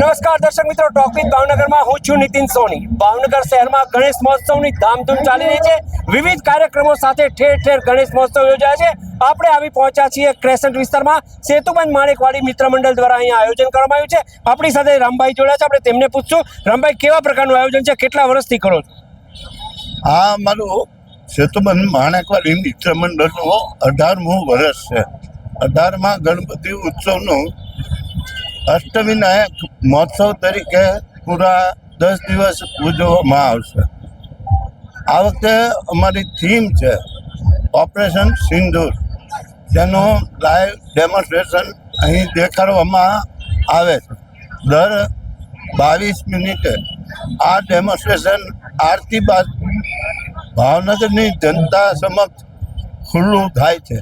નમસ્કાર દર્શક મિત્રો ટોપિક ભાવનગરમાં હું છું નીતિન સોની. ભાવનગર શહેરમાં ગણેશ મહોત્સવની ધામધૂમ ચાલી રહી છે. વિવિધ કાર્યક્રમો સાથે ઠેર ઠેર ગણેશ મહોત્સવ યોજાય છે. આપણે આવી પહોંચ્યા છીએ ક્રેસન્ટ વિસ્તારમાં. સેતુબંધ માણેકવાડી મિત્ર મંડળ દ્વારા અહીંયા આયોજન કરવામાં આવ્યું છે. આપણી સાથે રામભાઈ જોડ્યા છે. આપણે તેમને પૂછશું, રામભાઈ, કેવા પ્રકારનું આયોજન છે? કેટલા વર્ષથી કરો છો? આ મારું સેતુબંધ માણેકવાડી મિત્ર મંડળનું અઢારમું વર્ષ છે. અઢારમાં ગણપતિ ઉત્સવનું અષ્ટવિનાયક મહોત્સવ તરીકે પૂરા દસ દિવસ ઉજવવામાં આવશે. આ વખતે અમારી થીમ છે ઓપરેશન સિંદૂર. તેનું લાઈવ ડેમોન્સ્ટ્રેશન અહીં દેખાડવામાં આવે છે. દર બાવીસ મિનિટે આ ડેમોન્સ્ટ્રેશન આરતી બાદ ભાવનગરની જનતા સમક્ષ ખુલ્લું થાય છે.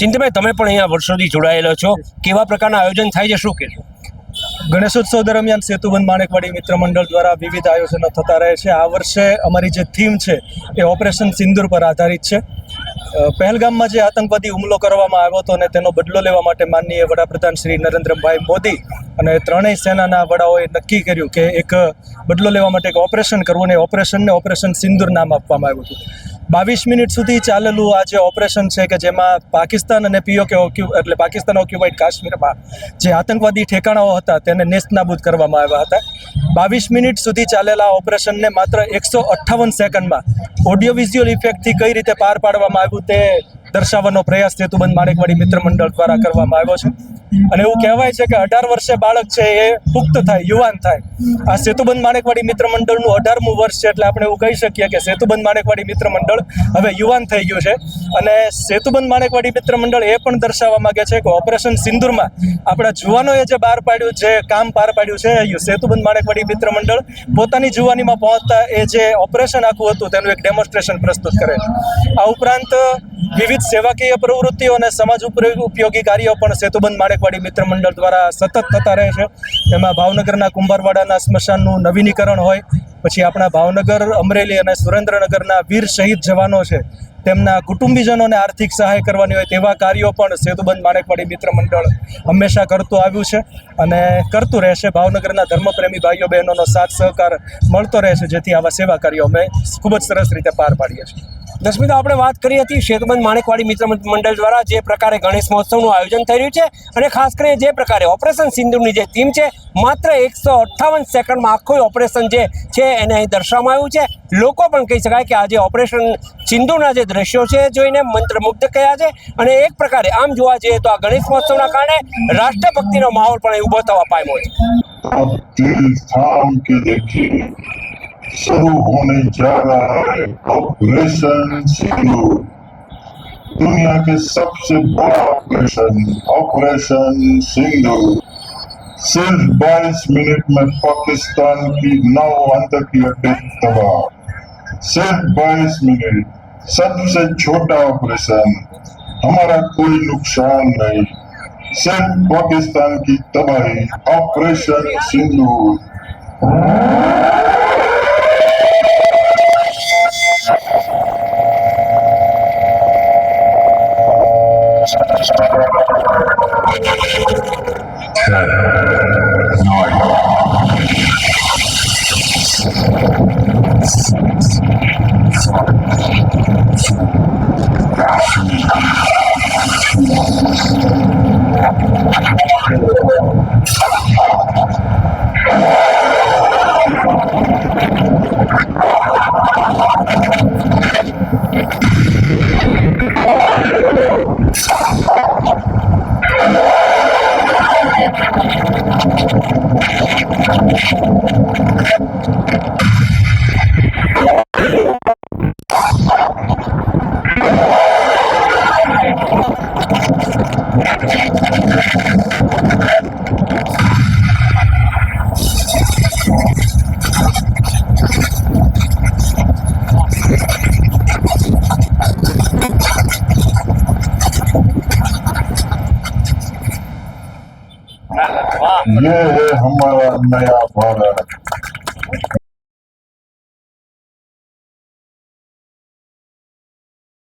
ચિંતભાઈ, તમે પણ અહીંયા વર્ષોથી જોડાયેલા છો. કેવા પ્રકારના આયોજન થાય છે, શું કહેશો ગણેશોત્સવ દરમિયાન સેતુબંધ માણેકવાડી મિત્ર મંડળ દ્વારા વિવિધ આયોજનો થતા રહે છે. આ વર્ષે અમારી જે થીમ છે, એ ઓપરેશન સિંદૂર પર આધારિત છે. પહેલગામમાં જે આતંકવાદી હુમલો કરવામાં આવ્યો હતો અને તેનો બદલો લેવા માટે માનનીય વડાપ્રધાન શ્રી નરેન્દ્રભાઈ મોદી અને ત્રણેય સેનાના વડાઓએ નક્કી કર્યું કે એક બદલો લેવા માટે એક ઓપરેશન કરવું અને ઓપરેશનને ઓપરેશન સિંદૂર નામ આપવામાં આવ્યું હતું. બાવીસ મિનિટ સુધી ચાલેલું આ જે ઓપરેશન છે કે જેમાં પાકિસ્તાન અને પીઓકે ઓક્યુ, એટલે પાકિસ્તાન ઓક્યુપાઈડ કાશ્મીરમાં જે આતંકવાદી ઠેકાણાઓ હતા તેને નેસ્તનાબૂદ કરવામાં આવ્યા હતા. બાવીસ મિનિટ સુધી ચાલેલા ઓપરેશનને માત્ર એકસો અઠ્ઠાવન સેકન્ડમાં ઓડિયો વિઝ્યુઅલ ઇફેક્ટથી કઈ રીતે પાર પાડવામાં આવ્યું તે દર્શાવવાનો પ્રયાસ સેતુબંધ માણેકવાડી મિત્ર મંડળ દ્વારા કરવામાં આવ્યો છે. અને એવું કહેવાય છે કે અઢાર વર્ષે બાળક છે એ પુખ્ત થાય, યુવાન થાય. આ સેતુબંધ માણેકવાડી મિત્ર મંડળનું અઢારમું વર્ષ છે એટલે આપણે એવું કહી શકીએ કે સેતુબંધ માણેકવાડી મિત્ર મંડળ હવે યુવાન થઈ ગયું છે. અને સેતુબંધ માણેકવાડી મિત્ર મંડળ એ પણ દર્શાવવા માગે છે કે ઓપરેશન સિંદુરમાં આપણા જુવાનોએ જે બહાર પાડ્યું, જે કામ પાર પાડ્યું છે સેતુબંધ માણેકવાડી મિત્ર મંડળ પોતાની જુવાનીમાં પહોંચતા એ જે ઓપરેશન આખું હતું, તેનું એક ડેમોન્સ્ટ્રેશન પ્રસ્તુત કરે છે. આ ઉપરાંત વિવિધ સેવાકીય પ્રવૃત્તિઓ અને સમાજ ઉપયોગી કાર્યો પણ સેતુબંધ માણેકવાડી મિત્ર મંડળ દ્વારા સતત થતા રહે છે. તેમાં ભાવનગરના કુંભારવાડાના સ્મશાનનું નવીનીકરણ હોય, પછી આપણા ભાવનગર, અમરેલી અને સુરેન્દ્રનગરના વીર શહીદ જવાનો છે. તેમના કુટુંબીજનોને આર્થિક સહાય કરવાની હોય તેવા કાર્યો પણ સેતુબંધ માણેકવાડી મિત્ર મંડળ હંમેશા કરતું આવ્યું છે અને કરતું રહેશે. ભાવનગરના ધર્મપ્રેમી ભાઈઓ બહેનોનો સાથ સહકાર મળતો રહેશે જેથી આવા સેવા કાર્યો અમે ખૂબ જ સરસ રીતે પાર પાડીએ છીએ. દસમી તો આપણે વાત કરી હતી શેતબંધ માણેકવાડી મિત્ર મંડળ દ્વારા જે પ્રકારે ગણેશ મહોત્સવનું આયોજન થઈ રહ્યું છે અને ખાસ કરીને જે પ્રકારે ઓપરેશન સિંધુની જે ટીમ છે, માત્ર એકસો અઠ્ઠાવન સેકન્ડમાં આખું ઓપરેશન જે છે એને અહીં દર્શાવવામાં આવ્યું છે. લોકો પણ કહી શકાય કે આજે ઓપરેશન સિંધુના જે દ્રશ્યો છે જોઈને મંત્રમુગ્ધ કયા છે અને એક પ્રકારે આમ જોવા જઈએ તો આ ગણેશ મહોત્સવના કારણે રાષ્ટ્રભક્તિનો માહોલ પણ ઊભો થવા પામ્યો છે. शुरू होने जा रहा है। ऑपरेशन सिंदूर दुनिया के सबसे बड़ा ऑपरेशन ऑपरेशन सिंदूर सिर्फ़ 22 मिनट में पाकिस्तान की नौ आतंकी अटैक तबाह। सिर्फ़ 22 मिनट, सबसे छोटा ऑपरेशन हमारा कोई नुकसान नहीं। सिर्फ़ पाकिस्तान की तबाही ऑपरेशन सिंदूर স্যার নয় ये है हमारा नया भारत